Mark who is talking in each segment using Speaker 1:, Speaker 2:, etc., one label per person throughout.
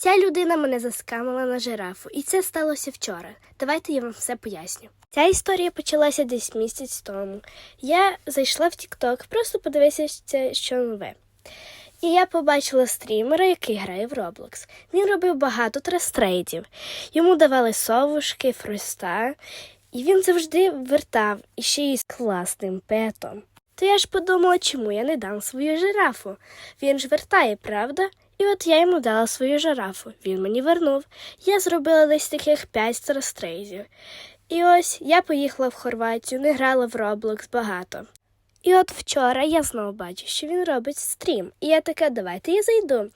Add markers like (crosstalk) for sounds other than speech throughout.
Speaker 1: Ця людина мене заскамила на жирафу, і це сталося вчора. Давайте я вам все поясню. Ця історія почалася десь місяць тому. Я зайшла в TikTok, просто подивитися, що нове. І я побачила стрімера, який грає в Roblox. Він робив багато трестрейдів. Йому давали совушки, фроста, і він завжди вертав і ще й з класним петом. То я ж подумала, чому я не дам свою жирафу. Він ж вертає, правда? І от я йому дала свою жирафу. Він мені вернув. Я зробила десь таких п'ять трестрейдів. І ось я поїхала в Хорватію, не грала в Roblox багато. І от вчора я знову бачу, що він робить стрім. І я така, давайте я зайду.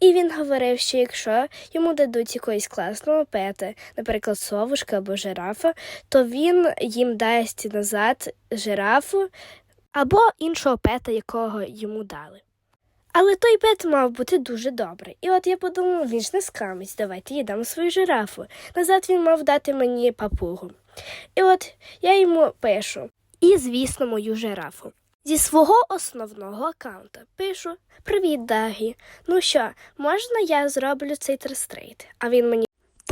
Speaker 1: І він говорив, що якщо йому дадуть якоїсь класного пета, наприклад, совушка або жирафа, то він їм дасть назад жирафу або іншого пета, якого йому дали. Але той бет мав бути дуже добрий. І от я подумав, він ж не скамець, давайте я дам свою жирафу. Назад він мав дати мені папугу. І от я йому пишу. І, звісно, мою жирафу. Зі свого основного аккаунта пишу Привіт, Дагі. Ну що, можна я зроблю цей трестрейт? А він мені.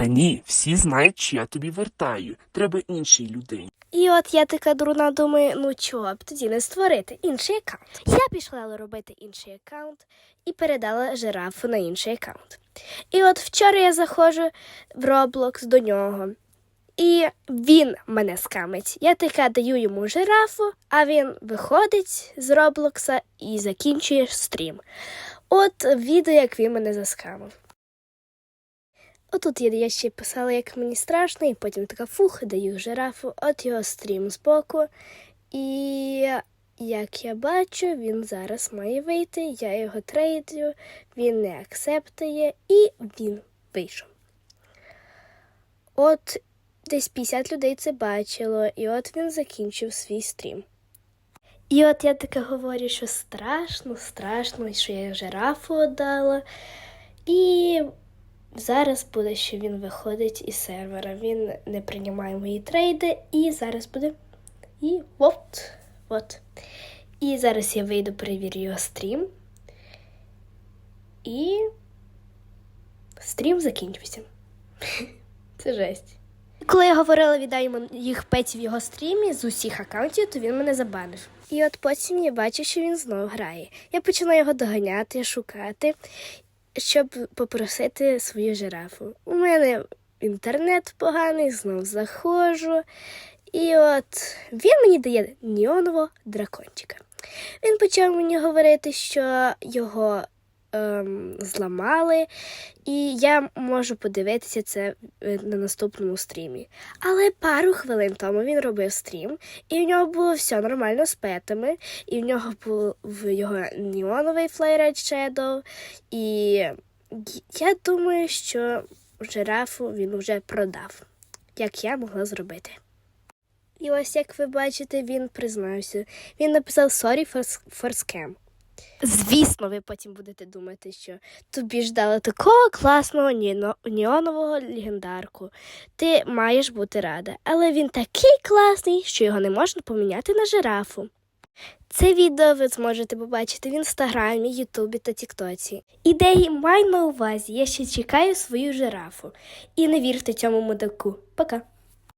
Speaker 2: Та ні, всі знають, що я тобі вертаю. Треба іншій людині.
Speaker 1: І от я така дурна думаю, ну чого б тоді не створити інший аккаунт. Я пішла робити інший аккаунт і передала жирафу на інший аккаунт. І от вчора я заходжу в Roblox до нього. І він мене скамить. Я така даю йому жирафу, а він виходить з Роблокса і закінчує стрім. От відео, як він мене заскамив. Отут я, ще писала, як мені страшно, і потім така фух, даю жирафу, от його стрім збоку. І як я бачу, він зараз має вийти, я його трейдю, він не акцептує, і він вийшов. От десь 50 людей це бачило, і от він закінчив свій стрім. І от я таке говорю, що страшно, страшно, що я жирафу отдала. І зараз буде, що він виходить із сервера. Він не приймає мої трейди, і зараз буде. І от, от. І зараз я вийду, перевірю його стрім. І стрім закінчився. (laughs) Це жесть. Коли я говорила віддай йому їх петів в його стрімі з усіх аккаунтів, то він мене забанив. І от потім я бачу, що він знову грає. Я почала його доганяти, шукати, щоб попросити свою жирафу. У мене інтернет поганий, знов заходжу. І от він мені дає неонового дракончика. Він почав мені говорити, що його ем, зламали, і я можу подивитися це е, на наступному стрімі. Але пару хвилин тому він робив стрім, і в нього було все нормально з петами, і в нього був його неоновий Red Shadow, і я думаю, що жирафу він вже продав, як я могла зробити. І ось як ви бачите, він признався. Він написав sorry for, for scam. Звісно, ви потім будете думати, що тобі ж дали такого класного неонового легендарку. Ти маєш бути рада. Але він такий класний, що його не можна поміняти на жирафу. Це відео ви зможете побачити в інстаграмі, Ютубі та Тіктоці. Ідеї май на увазі. Я ще чекаю свою жирафу. І не вірте цьому мудаку. Пока.